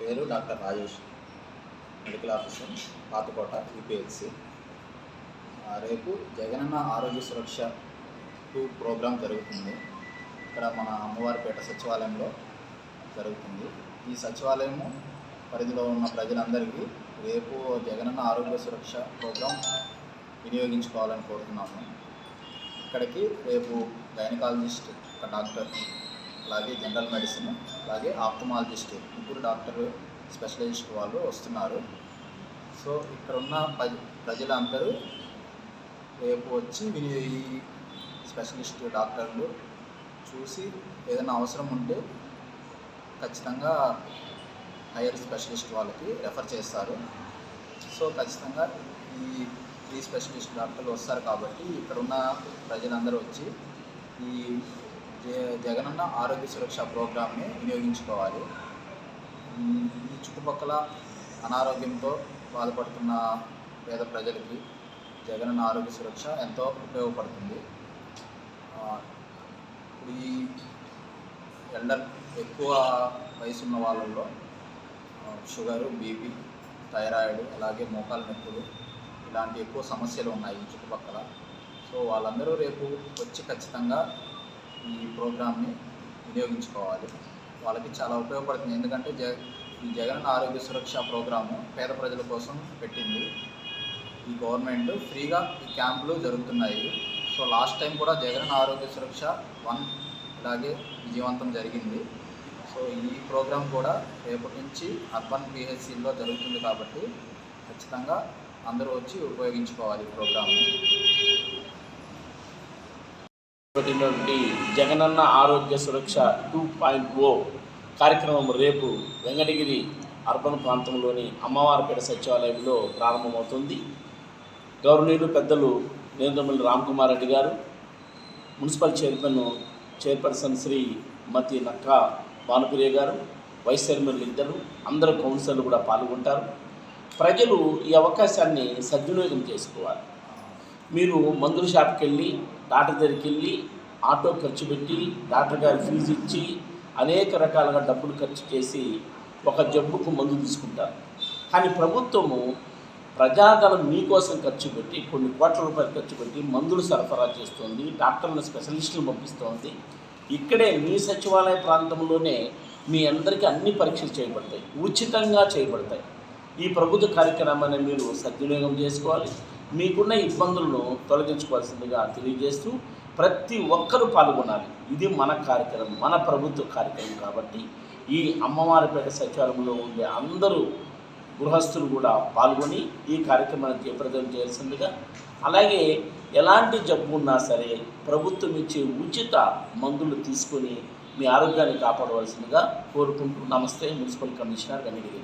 పేరు doctor Rajesh medical officer Pathakota U P H C రేపు జగనన్న ఆరోగ్య సురక్ష టూ ప్రోగ్రాం జరుగుతుంది. ఇక్కడ మన అమ్మవారిపేట సచివాలయంలో జరుగుతుంది. ఈ సచివాలయము పరిధిలో ఉన్న ప్రజలందరికీ రేపు జగనన్న ఆరోగ్య సురక్ష ప్రోగ్రాం వినియోగించుకోవాలని కోరుతున్నాము. ఇక్కడికి రేపు గైనకాలజిస్ట్ ఒక డాక్టర్ అలాగే జనరల్ మెడిసిన్ అలాగే ఆప్థమాలజిస్ట్ ముగ్గురు డాక్టర్ స్పెషలిస్ట్ వాళ్ళు వస్తున్నారు. సో ఇక్కడ ఉన్న ప్రజలందరూ రేపు వచ్చి ఈ స్పెషలిస్ట్ డాక్టర్లు చూసి ఏదైనా అవసరం ఉంటే ఖచ్చితంగా హైయర్ స్పెషలిస్ట్ వాళ్ళకి రెఫర్ చేస్తారు. సో ఖచ్చితంగా ఈ ఈ స్పెషలిస్ట్ డాక్టర్లు వస్తారు కాబట్టి ఇక్కడ ఉన్న ప్రజలందరూ వచ్చి ఈ జగనన్న ఆరోగ్య సురక్ష ప్రోగ్రామ్ని వినియోగించుకోవాలి. ఈ చుట్టుపక్కల అనారోగ్యంతో బాధపడుతున్న పేద ప్రజలకి జగనన్న ఆరోగ్య సురక్ష ఎంతో ఉపయోగపడుతుంది. ఇప్పుడు ఈ ఎల్డర్ ఎక్కువ వయసు ఉన్న వాళ్ళల్లో షుగరు బీపీ థైరాయిడ్ అలాగే మోకాలు నొప్పులు ఇలాంటి ఎక్కువ సమస్యలు ఉన్నాయి ఈ చుట్టుపక్కల. సో వాళ్ళందరూ రేపు వచ్చి ఖచ్చితంగా ఈ ప్రోగ్రామ్ని వినియోగించుకోవాలి. వాళ్ళకి చాలా ఉపయోగపడుతుంది. ఎందుకంటే జ ఈ జగన్ ఆరోగ్య సురక్ష ప్రోగ్రాము పేద ప్రజల కోసం పెట్టింది. ఈ గవర్నమెంట్ ఫ్రీగా ఈ క్యాంపులు జరుగుతున్నాయి. సో లాస్ట్ టైం కూడా జగన్ ఆరోగ్య సురక్ష వన్ ఇలాగే విజయవంతం జరిగింది. సో ఈ ప్రోగ్రాం కూడా రేపటి నుంచి అర్బన్ పిహెచ్సిలో జరుగుతుంది కాబట్టి ఖచ్చితంగా అందరూ వచ్చి ఉపయోగించుకోవాలి ఈ ప్రోగ్రామ్ని. పెట్టినటువంటి జగనన్న ఆరోగ్య సురక్ష టూ పాయింట్ ఓ కార్యక్రమం రేపు వెంకటగిరి అర్బన్ ప్రాంతంలోని అమ్మవారిపేట సచివాలయంలో ప్రారంభమవుతుంది. గౌరవనీయులు పెద్దలు నేంద్రమల్లి రామ్కుమార్ రెడ్డి గారు మున్సిపల్ చైర్మన్ చైర్పర్సన్ శ్రీ మతి నక్క భానుప్రియ గారు వైస్ చైర్మన్లు ఇద్దరు అందరు కౌన్సిలర్లు కూడా పాల్గొంటారు. ప్రజలు ఈ అవకాశాన్ని సద్వినియోగం చేసుకోవాలి. మీరు మందుల షాప్కి వెళ్ళి డాక్టర్ దగ్గరికి వెళ్ళి ఆటో ఖర్చు పెట్టి డాక్టర్ గారి ఫీజు ఇచ్చి అనేక రకాలుగా డబ్బులు ఖర్చు చేసి ఒక జబ్బుకు మందు తీసుకుంటారు. కానీ ప్రభుత్వము ప్రజాధనం మీకోసం ఖర్చు పెట్టి కొన్ని కోట్ల రూపాయలు ఖర్చు పెట్టి మందులు సరఫరా చేస్తుంది డాక్టర్లను స్పెషలిస్టులు పంపిస్తోంది. ఇక్కడే మీ సచివాలయ ప్రాంతంలోనే మీ అందరికీ అన్ని పరీక్షలు చేయబడతాయి ఉచితంగా చేయబడతాయి. ఈ ప్రభుత్వ కార్యక్రమాన్ని మీరు సద్వినియోగం చేసుకోవాలి. మీకున్న ఇబ్బందులను తొలగించుకోవాల్సిందిగా తెలియజేస్తూ ప్రతి ఒక్కరూ పాల్గొనాలి. ఇది మన కార్యక్రమం మన ప్రభుత్వ కార్యక్రమం కాబట్టి ఈ అమ్మవారిపేట సచివాలయంలో ఉండే అందరూ గృహస్థులు కూడా పాల్గొని ఈ కార్యక్రమాన్ని జయప్రదం చేయాల్సిందిగా అలాగే ఎలాంటి జబ్బు ఉన్నా సరే ప్రభుత్వం ఇచ్చే ఉచిత మందులు తీసుకొని మీ ఆరోగ్యాన్ని కాపాడవలసిందిగా కోరుకుంటూ నమస్తే మున్సిపల్ కమిషనర్ గణగిరి